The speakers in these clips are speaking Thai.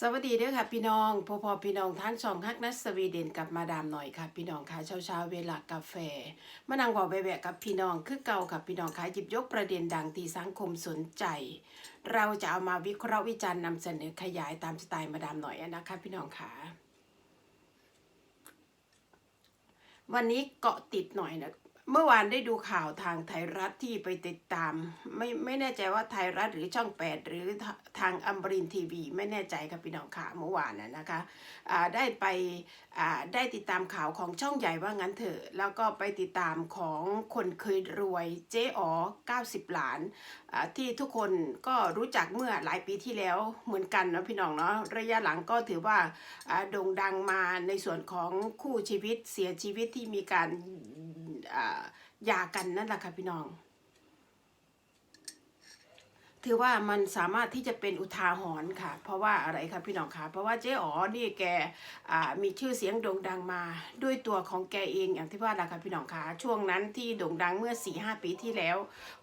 สวัสดีเด้อค่ะพี่น้องพอพอพี่น้องทั้งช่องฮักนัสสวีเดนกับมาดามหน่อยค่ะพี่น้องค่ะเช้าเช้าๆเวลากาแฟมานั่งบอกแวะๆกับพี่น้องคือเก่าค่ะพี่น้องค่ะหยิบยกประเด็นดังที่สังคมสนใจ เราจะเอามาวิเคราะห์วิจารณ์นำเสนอขยายตามสไตล์มาดามหน่อยนะคะพี่น้องค่ะวันนี้เกาะติดหน่อยนะ เมื่อวานได้ดูข่าวทางไทยรัฐที่ไปติดตาม ไม่ไม่แน่ใจว่าไทยรัฐหรือช่องแปดหรือทางอัมบรินทีวี ไม่แน่ใจครับพี่น้องค่ะเมื่อวานน่ะนะคะอ่าได้ไปอ่าได้ติดตามข่าวของช่องใหญ่ว่างั้นเถอะ แล้วก็ไปติดตามของคนเคยรวยเจ๊อ๋อ90 ล้านอ่าที่ทุกคนก็รู้จักเมื่อหลายปีที่แล้วเหมือนกันนะพี่น้องเนาะระยะหลังก็ถือว่าโด่งดังมาในส่วนของคู่ชีวิตเสียชีวิตที่มีการ อ่าหย่ากันนั่นแหละค่ะพี่น้อง ถือว่ามันสามารถที่จะเป็นอุทาหรณ์ค่ะ เพราะว่าอะไรคะพี่น้องคะเพราะว่าเจ๊อ๋อนี่แกมีชื่อเสียงโด่งดังมาด้วยตัวของแกเองอย่างที่ว่าละค่ะพี่น้องคะช่วงนั้นที่โด่งดังเมื่อ4ีหปีที่แล้ว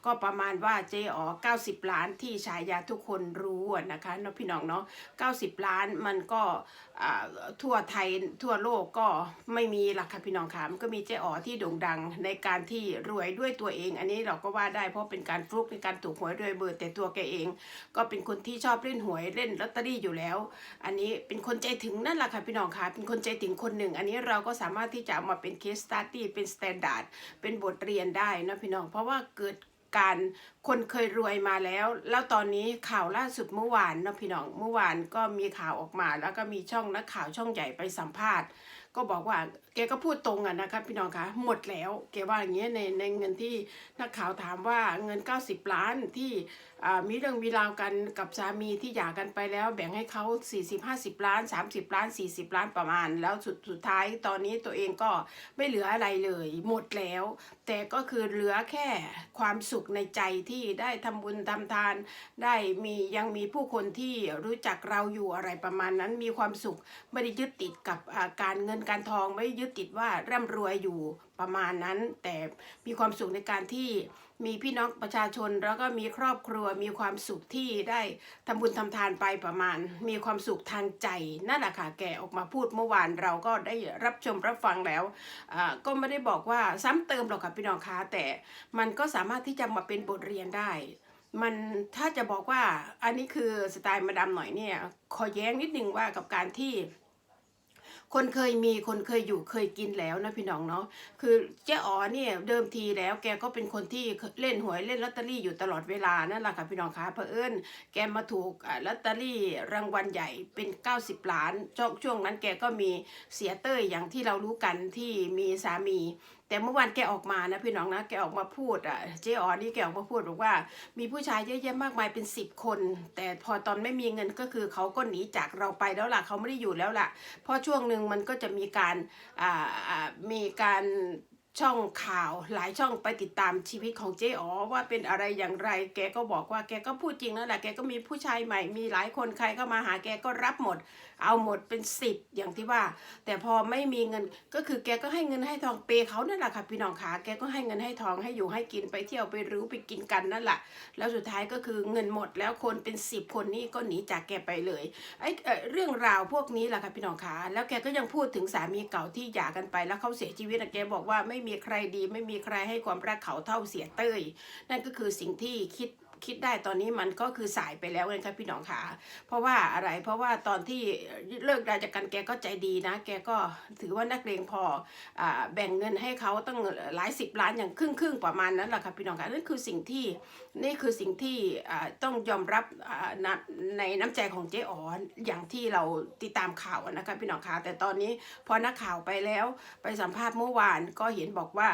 ก็ประมาณว่าเจ๊อ๋อ90 ล้านที่ฉายาทุกคนรู้นะคะเนาะพี่น้องเนาะ90 ล้านมันก็ทั่วไทยทั่วโลกก็ไม่มีหลักค่ะพี่น้องค่ะมันก็มีเจ๊อ๋อที่โด่งดังในการที่รวยด้วยตัวเอง อันนี้เราก็ว่าได้เพราะเป็นการฟลุกในการถูกหวยรวยเบอร์แต่ตัวแกเอง ก็เป็นคนที่ชอบเล่นหวยเล่นลอตเตอรี่อยู่แล้ว อันนี้เป็นคนใจถึงนั่นแหละค่ะพี่น้องค่ะ เป็นคนใจถึงคนหนึ่ง อันนี้เราก็สามารถที่จะเอามาเป็นเคสสต u d ดี้เป็นสแตนดาร์ดเป็นบทเรียนได้นะพี่น้อง เพราะว่าเกิดการคนเคยรวยมาแล้ว แล้วตอนนี้ข่าวล่าสุดเมื่อวานนะพี่น้อง เมื่อวานก็มีข่าวออกมา แล้วก็มีช่องนักข่าวช่องใหญ่ไปสัมภาษณ์ ก็บอกว่าแกก็พูดตรงอะนะคะพี่น้องคะหมดแล้วแกว่าอย่างเงี้ยในในเงินที่นักข่าวถามว่าเงิน 90 ล้านที่อ่ามีเรื่องมีราวกันกับสามีที่หย่ากันไปแล้ว แบ่งให้เขา40 50 ล้าน 30 ล้าน 40 ล้านประมาณ แล้วสุดสุดท้ายตอนนี้ตัวเองก็ไม่เหลืออะไรเลย หมดแล้ว แต่ก็คือเหลือแค่ความสุขในใจที่ได้ทำบุญทำทาน ได้มียังมีผู้คนที่รู้จักเราอยู่อะไรประมาณนั้นมีความสุขไม่ได้ยึดติดกับอ่าการเงินการทองไม่ยึดติดว่าร่ำรวยอยู่ประมาณนั้น แต่มีความสุขในการที่มีพี่น้องประชาชน แล้วก็มีครอบครัวมีความสุขที่ได้ทำบุญทำทานไปประมาณ มีความสุขทางใจนั่นแหละค่ะแกออกมาพูดเมื่อวานเราก็ได้รับชมรับฟังแล้วก็ไม่ได้บอกว่าซ้ำเติมหรอกค่ะพี่น้องคะแต่มันก็สามารถที่จะมาเป็นบทเรียนได้มันถ้าจะบอกว่าอันนี้คือสไตล์มาดามหน่อยเนี่ย ขอแย้งนิดนึงว่ากับการที่ คนเคยมีคนเคยอยู่เคยกินแล้วนะพี่น้องเนาะคือเจ๊อ๋อเนี่ยเดิมทีแล้วแกก็เป็นคนที่เล่นหวยเล่นลอตเตอรี่อยู่ตลอดเวลานั่นแหละค่ะพี่น้องคะเผอิญแกมาถูกลอตเตอรี่รางวัลใหญ่เป็น 90 ล้านช่วงช่วงนั้นแกก็มีเสียเต้ยอย่างที่เรารู้กันที่มีสามี แต่เมื่อวานแกออกมานะพี่น้องนะแกออกมาพูดอะเจ๊อ๋อนี่แกออกมาพูดบอกว่า มีผู้ชายเยอะแยะมากมายเป็นสิบคน แต่พอตอนไม่มีเงินก็คือเขาก็หนีจากเราไปแล้วล่ะเขาไม่ได้อยู่แล้วล่ะเพราะช่วงหนึ่งมันก็จะมีการอ่าอ่ามีการ ช่องข่าวหลายช่องไปติดตามชีวิตของเจ๊อ๋อว่าเป็นอะไรอย่างไร แกก็บอกว่าแกก็พูดจริงนั่นแหละแกก็มีผู้ชายใหม่มีหลายคนใครเข้ามาหาแกก็รับหมด เอาหมดเป็นสิบอย่างที่ว่า แต่พอไม่มีเงินก็คือแกก็ให้เงินให้ทองเปย์เขานั่นแหละค่ะพี่น้องขาแกก็ให้เงินให้ทองให้อยู่ให้กินไปเที่ยวไปรู้ไปกินกันนั่นแหละแล้วสุดท้ายก็คือเงินหมดแล้วคนเป็นสิบคนนี่ก็หนีจากแกไปเลยไอ้เอเรื่องราวพวกนี้แหละค่ะพี่น้องขาแล้วแกก็ยังพูดถึงสามีเก่าที่หย่ากันไปแล้วเขาเสียชีวิตแกบอกว่าไม่มีใครดี ไม่มีใครให้ความรักเขาเท่าเสียเต้ย นั่นก็คือสิ่งที่คิด คิดได้ตอนนี้มันก็คือสายไปแล้วเลยครับพี่น้องขาเพราะว่าอะไรเพราะว่าตอนที่เลิกราจากกันแกก็ใจดีนะ แกก็ถือว่านักเลงพออแบ่งเงินให้เขาตั้งหลายสิบล้านอย่างครึ่งครึ่งประมาณนั้นแหละค่ะพี่น้องค่ะนั่นคือสิ่งที่นี่คือสิ่งที่ต้องยอมรับในน้ำใจของเจ๊อ๋ออย่างที่เราติดตามข่าวอะนะคะพี่น้องค่ะแต่ตอนนี้พอนักข่าวไปแล้วไปสัมภาษณ์เมื่อวานก็เห็นบอกว่า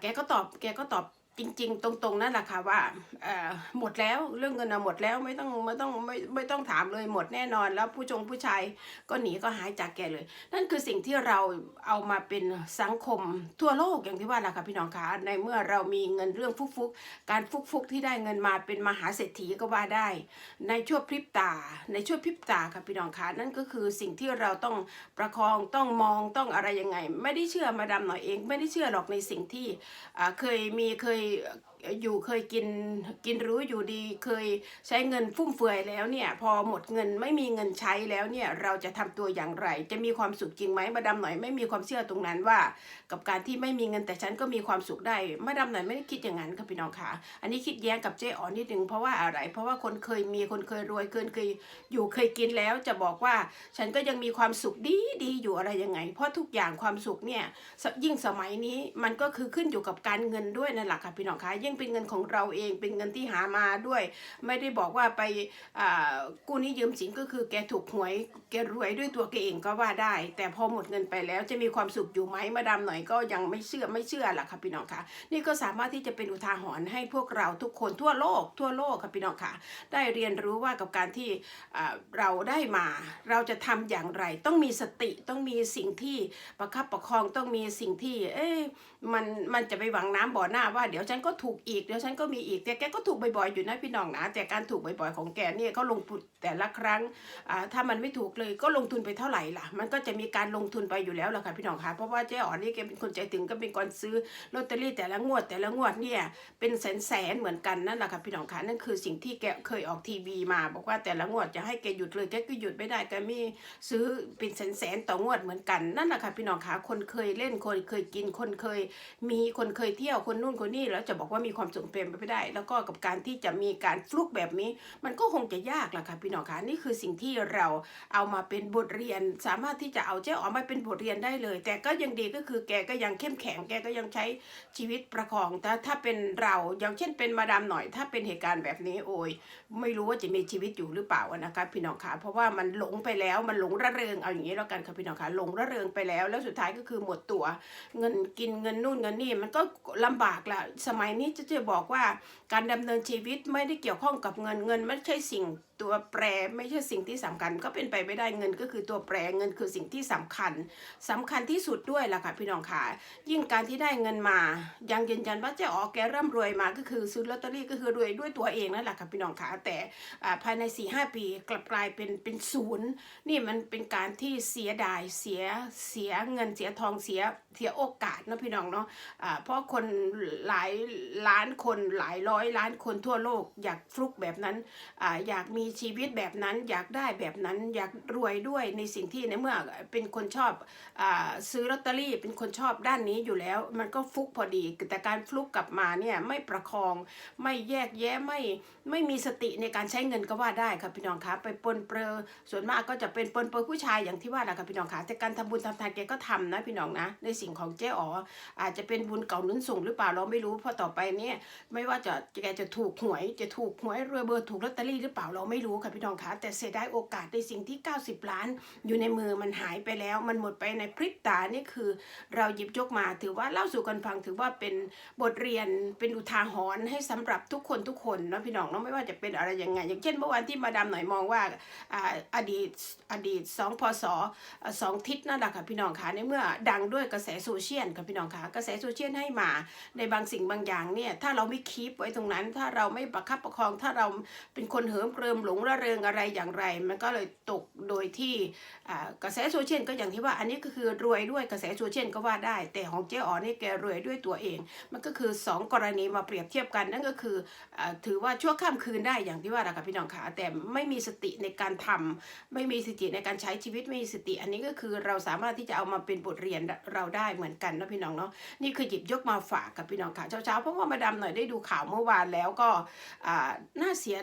แกก็ตอบแกก็ตอบ จริง ๆ ตรงๆนั่นแหละค่ะว่าเออหมดแล้วเรื่องเงินหมดแล้วไม่ต้องไม่ต้องไม่ไม่ต้องถามเลยหมดแน่นอน แล้วผู้จงผู้ชายก็หนีก็หายจากแกเลย นั่นคือสิ่งที่เราเอามาเป็นสังคมทั่วโลกอย่างที่ว่าแหละค่ะพี่น้องคะในเมื่อเรามีเงินเรื่องฟุกๆ การฟุกๆที่ได้เงินมาเป็นมหาเศรษฐีก็ว่าได้ ในชั่วพริบตา ในชั่วพริบตาค่ะพี่น้องคะนั่นก็คือสิ่งที่เราต้องประคองต้องมองต้องอะไรยังไง ไม่ได้เชื่อมาดาหน่อยเอง ไม่ได้เชื่อหรอกในสิ่งที่เคยมีเคย really อยู่เคยกินกินรู้อยู่ดีเคยใช้เงินฟุ่มเฟือยแล้วเนี่ย พอหมดเงินไม่มีเงินใช้แล้วเนี่ยเราจะทำตัวอย่างไร จะมีความสุขจริงไหมมาดามหน่อยไม่มีความเชื่อตรงนั้นว่า กับการที่ไม่มีเงินแต่ฉันก็มีความสุขได้มาดามหน่อยไม่ได้คิดอย่างนั้นค่ะพี่น้องค่ะ อันนี้คิดแย้งกับเจ๊อ๋อนิดนึงเพราะว่าอะไร เพราะว่าคนเคยมีคนเคยรวยเคยเคยอยู่เคยกินแล้วจะบอกว่าฉันก็ยังมีความสุขดีดีอยู่อะไรยังไง เพราะทุกอย่างความสุขเนี่ยยิ่งสมัยนี้มันก็คือขึ้นอยู่กับการเงินด้วยนั่นแหละค่ะพี่น้องคะยิ่งเป็นเงินของเราเอง เป็นเงินที่หามาด้วย ไม่ได้บอกว่าไปกู้นี้ยืมสินก็คือแกถูกหวยแกรวยด้วยตัวแกเองก็ว่าได้ แต่พอหมดเงินไปแล้วจะมีความสุขอยู่ไหมมาดามหน่อยก็ยังไม่เชื่อไม่เชื่อล่ะค่ะพี่น้องคะนี่ก็สามารถที่จะเป็นอุทาหรณ์ให้พวกเราทุกคนทั่วโลกทั่วโลกค่ะพี่น้องค่ะ ได้เรียนรู้ว่ากับการที่เราได้มา เราจะทำอย่างไร ต้องมีสติต้องมีสิ่งที่ประคับประคองต้องมีสิ่งที่ เอ๊ะมันมันจะไปหวังน้ำบ่อหน้าว่า เดี๋ยวฉันก็ถูกอีกเดี๋ยวฉันก็มีอีกแต่แกก็ถูกบ่อยๆอยู่นะพี่น้องนะแต่การถูกบ่อยๆของแกเนี่ยเขาลงทุนแต่ละครั้งอ่าถ้ามันไม่ถูกเลยก็ลงทุนไปเท่าไหร่ล่ะ มันก็จะมีการลงทุนไปอยู่แล้วล่ะค่ะพี่น้องคะเพราะว่าเจ๊อ๋อนี่แกเป็นคนใจถึงก็เป็นคนซื้อลอตเตอรี่แต่ละงวดแต่ละงวดเนี่ยเป็นแสนๆเหมือนกันนั่นแหละค่ะพี่น้องคะนั่นคือสิ่งที่แกเคยออกทีวีมาบอกว่าแต่ละงวดจะให้แกหยุดเลยแกก็หยุดไม่ได้แกมีซื้อเป็นแสนๆต่องวดเหมือนกันนั่นแหละค่ะพี่น้องคะคนเคยเล่นคนเคยกินคนเคยมีคนเคยเที่ยวคนนู่นคนนี่แล้วจะบอกว่ามีความสุขเป็นไปไม่ได้ แล้วก็กับการที่จะมีการฟลุกแบบนี้ มันก็คงจะยากล่ะค่ะพี่น้องคะนี่คือสิ่งที่เราเอามาเป็นบทเรียน สามารถที่จะเอาเจ้าออกมาเป็นบทเรียนได้เลย แต่ก็ยังดีก็คือแกก็ยังเข้มแข็งแกก็ยังใช้ชีวิตประคอง แต่ถ้าเป็นเราอย่างเช่นเป็นมาดามหน่อย ถ้าเป็นเหตุการณ์แบบนี้โอ้ยไม่รู้ว่าจะมีชีวิตอยู่หรือเปล่านะคะพี่น้องคะเพราะว่ามันหลงไปแล้วมันหลงระเริงเอาอย่างนี้แล้วกันค่ะพี่น้องคะหลงระเริงไปแล้ว แล้วสุดท้ายก็คือหมดตัว เงินกินเงินนู่นเงินนี่มันก็ลำบากละสมัยนี้จะจะบอกว่าการดำเนินชีวิตไม่ได้เกี่ยวข้องกับเงินเงินไม่ใช่สิ่งตัวแปรไม่ใช่สิ่งที่สำคัญก็เป็นไปไม่ได้เงินก็คือตัวแปรเงินคือสิ่งที่สำคัญสำคัญที่สุดด้วยล่ะค่ะพี่น้องค่ะ ยิ่งการที่ได้เงินมา ยังยืนยันว่าเจะออแกร่ำรวยมาก็คือซื้อลอตเตอรี่ก็คือรวยด้วยตัวเองนั่นแหละค่ะพี่น้องค่ะแต่ภายใน4ีหปีกลับกลายเป็นเป็นศูนย์นี่มันเป็นการที่เสียดายเสียเสียเงินเสียทองเสียเสียโอกาสนะพี่น้องเนาะเพราะคนหลายล้านคนหลายร้อยล้านคนทั่วโลกอยากฟลุกแบบนั้นออยากมีชีวิตแบบนั้นอยากได้แบบนั้นอยากรวยด้วยในสิ่งที่ในเมื่อเป็นคนชอบอซื้อลอตเตอรี่เป็นคนชอบด้านนี้อยู่แล้ว มันก็ฟุกพอดี แต่การฟลุกกลับมาเนี่ยไม่ประคองไม่แยกแยะไม่ไม่มีสติในการใช้เงินก็ว่าได้ครับพี่น้องคะไปปนเปือส่วนมากก็จะเป็นปนเปือผู้ชายอย่างที่ว่าแหละครับพี่น้องคะแต่การทำบุญทำทานแกก็ทำนะพี่น้องนะในสิ่งของเจ๊อ๋ออาจจะเป็นบุญเก่าหนุนส่งหรือเปล่าเราไม่รู้เพราะต่อไปเนี่ยไม่ว่าจะแกจะถูกหวยจะถูกหวยรวยเบอร์ถูกลอตเตอรี่หรือเปล่าเราไม่รู้ค่ะพี่น้องคะแต่เสียดายโอกาสในสิ่งที่ 90 ล้าน อยู่ในมือมันหายไปแล้ว มันหมดไปในพริบตานี่คือเราหยิบยกมาถือว่าเล่าสู่กันฟังถือว่าเป็นบทเรียนเป็นอุทาหรณ์ให้สำหรับทุกคนทุกคนเนาะพี่น้องเนาะไม่ว่าจะเป็นอะไรยังไง อย่างเช่นเมื่อวานที่มาดามหน่อยมองว่าอดีตอดีตสองพศสองทิศนั่นแหละค่ะพี่น้องคะในเมื่อดังด้วยกระแสโซเชียลค่ะพี่น้องคะกระแสโซเชียลให้มาในบางสิ่งบางอย่างเนี่ยถ้าเราไม่คีปไว้ตรงนั้น ถ้าเราไม่ประคับประคองถ้าเราเป็นคนเหิมเกริมหลงระเริงอะไรอย่างไร มันก็เลยตกโดยที่กระแสโซเชียลก็อย่างที่ว่าอันนี้ก็คือรวยด้วยกระแสโซเชียลก็ว่าได้ แต่ของเจ๊อ๋อนี่แกรวยด้วยตัวเอง มันก็คือสองกรณีมาเปรียบเทียบกันนั่นก็คืออถือว่าชั่วข้ามคืนได้อย่างที่ว่าละค่ะพี่น้องคะแต่ไม่มีสติในการทำไม่มีสติในการใช้ชีวิตไม่มีสติ อันนี้ก็คือเราสามารถที่จะเอามาเป็นบทเรียนเราได้เหมือนกันนะพี่น้องเนาะนี่คือหยิบยกมาฝากกับพี่น้องค่ะเช้าๆเพราะว่ามาดามหน่อยได้ดูข่าวเมื่อวานแล้วก็น่าเสีย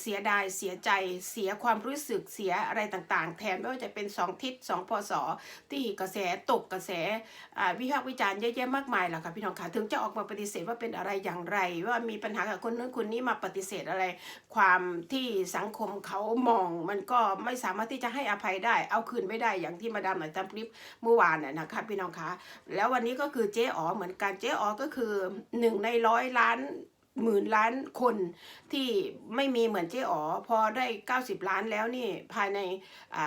เสียดายเสียใจเสียความรู้สึกเสียอะไรต่างๆ แทนไม่ว่าจะเป็นสองทิศสองพศที่กระแสตกกระแสวิพากษ์วิจารณ์เยอะแยะมากมายแหละค่ะพี่น้องค่ะถึงจะออกมาปฏิเสธว่าเป็นอะไรอย่างไร ว่ามีปัญหากับคนนู้นคนนี้มาปฏิเสธอะไร ความที่สังคมเขามอง มันก็ไม่สามารถที่จะให้อภัยได้ เอาคืนไม่ได้อย่างที่มาดามหน่อยทำคลิปเมื่อวานน่ะนะคะพี่น้องคะแล้ววันนี้ก็คือเจ๊อ๋อเหมือนกันเจ๊อ๋อก็คือหนึ่งในร้อยล้าน หมื่นล้านคนที่ไม่มีเหมือนเจ๊อ๋อพอได้ 90 ล้านแล้วนี่ภายในอ่า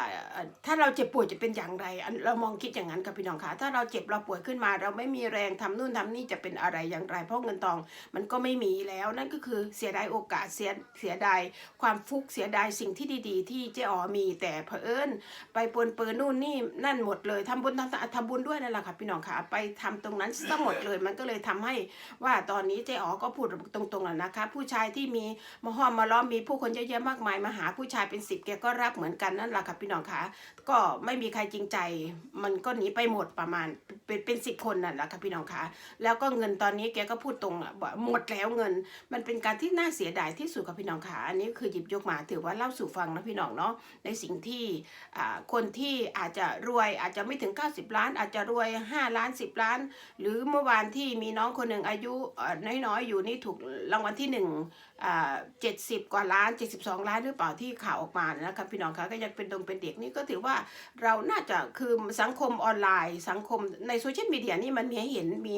ถ้าเราเจ็บป่วยจะเป็นอย่างไร เรามองคิดอย่างนั้นกับพี่น้องคะถ้าเราเจ็บเราป่วยขึ้นมา เราไม่มีแรงทำนู่นทำนี่จะเป็นอะไรอย่างไร เพราะเงินทองมันก็ไม่มีแล้วนั่นก็คือเสียดายโอกาสเสียเสียดายความฟุกเสียดายสิ่งที่ดีๆ ที่เจ๊อ๋อมีแต่เผอิญไปปนเปื้อนนู่นนี่นั่นหมดเลยทำบุญทำทำบุญด้วยนั่นแหละค่ะพี่น้องคะไปทำตรงนั้นซะหมดเลยมันก็เลยทำให้ว่าตอนนี้เจ๊อ๋อก็พูดตตรงๆน่ะนะคะ ผู้ชายที่มีมาห้อมมาล้อมมีผู้คนเยอะแยะมากมายมาหาผู้ชายเป็นสิบแกก็รับเหมือนกันนั่นแหละค่ะพี่น้องคะก็ไม่มีใครจริงใจ มันก็หนีไปหมดประมาณเป็นเป็นสิบคนนั่นแหละค่ะพี่น้องคะแล้วก็เงินตอนนี้แกก็พูดตรงอะหมดแล้วเงิน มันเป็นการที่น่าเสียดายที่สุดค่ะพี่น้องคะอันนี้คือหยิบยกมาถือว่าเล่าสู่ฟังนะพี่น้องเนาะในสิ่งที่คนที่อาจจะรวยอาจจะไม่ถึง 90 ล้าน อาจจะรวย 5 ล้าน 10 ล้าน หรือเมื่อวานที่มีน้องคนหนึ่งอายุน้อยๆ อยู่นี่ถูกรางวัลที่หนึ่งเจ็ดสิบกว่าล้าน72ล้านหรือเปล่าที่ข่าวออกมานะครับพี่น้องคะก็ยังเป็นดงเป็นเด็กนี่ก็ถือว่าเราน่าจะคือสังคมออนไลน์ สังคมในโซเชียลมีเดียนี่มันมีให้เห็นมี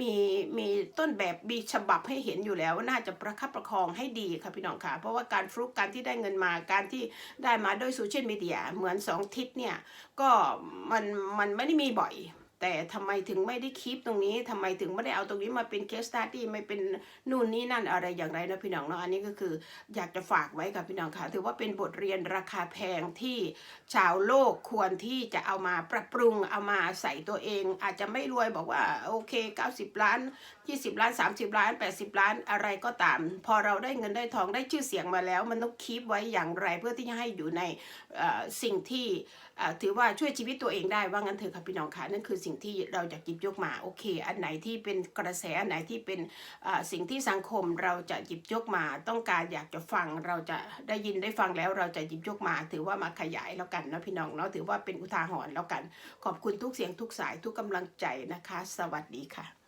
มีมีต้นแบบมีฉบับให้เห็นอยู่แล้วน่าจะประคับประคองให้ดีค่ะพี่น้องคะเพราะว่าการฟลุกการที่ได้เงินมาการที่ได้มาด้วยโซเชียลมีเดียเหมือนสองทิศเนี่ยก็มันมันไม่ได้มีบ่อย แต่ทำไมถึงไม่ได้คลิปตรงนี้ทำไมถึงไม่ได้เอาตรงนี้มาเป็นเคสตัดดี้ไม่เป็นนู่นนี่นั่นอะไรอย่างไรนะพี่น้องเนาะอันนี้ก็คืออยากจะฝากไว้กับพี่น้องค่ะ ถือว่าเป็นบทเรียนราคาแพงที่ชาวโลกควรที่จะเอามาปรับปรุงเอามาใส่ตัวเอง อาจจะไม่รวยบอกว่าโอเค 90 ล้าน 20 ล้าน 30 ล้าน 80 ล้านอะไรก็ตาม พอเราได้เงินได้ทองได้ชื่อเสียงมาแล้ว มันต้องคีปไว้อย่างไรเพื่อที่จะให้อยู่ในสิ่งที่ถือว่าช่วยชีวิตตัวเองได้ว่างั้นเถอะค่ะพี่น้องค่ะนั่นคือสิ่งที่เราจะหยิบยกมาโอเค อันไหนที่เป็นกระแสอันไหนที่เป็นสิ่งที่สังคมเราจะหยิบยกมาต้องการอยากจะฟังเราจะได้ยินได้ฟังแล้วเราจะหยิบยกมา ถือว่ามาขยายแล้วกันนะพี่น้องเนาะถือว่าเป็นอุทาหรณ์แล้วกัน ขอบคุณทุกเสียงทุกสายทุกกำลังใจนะคะ สวัสดีค่ะ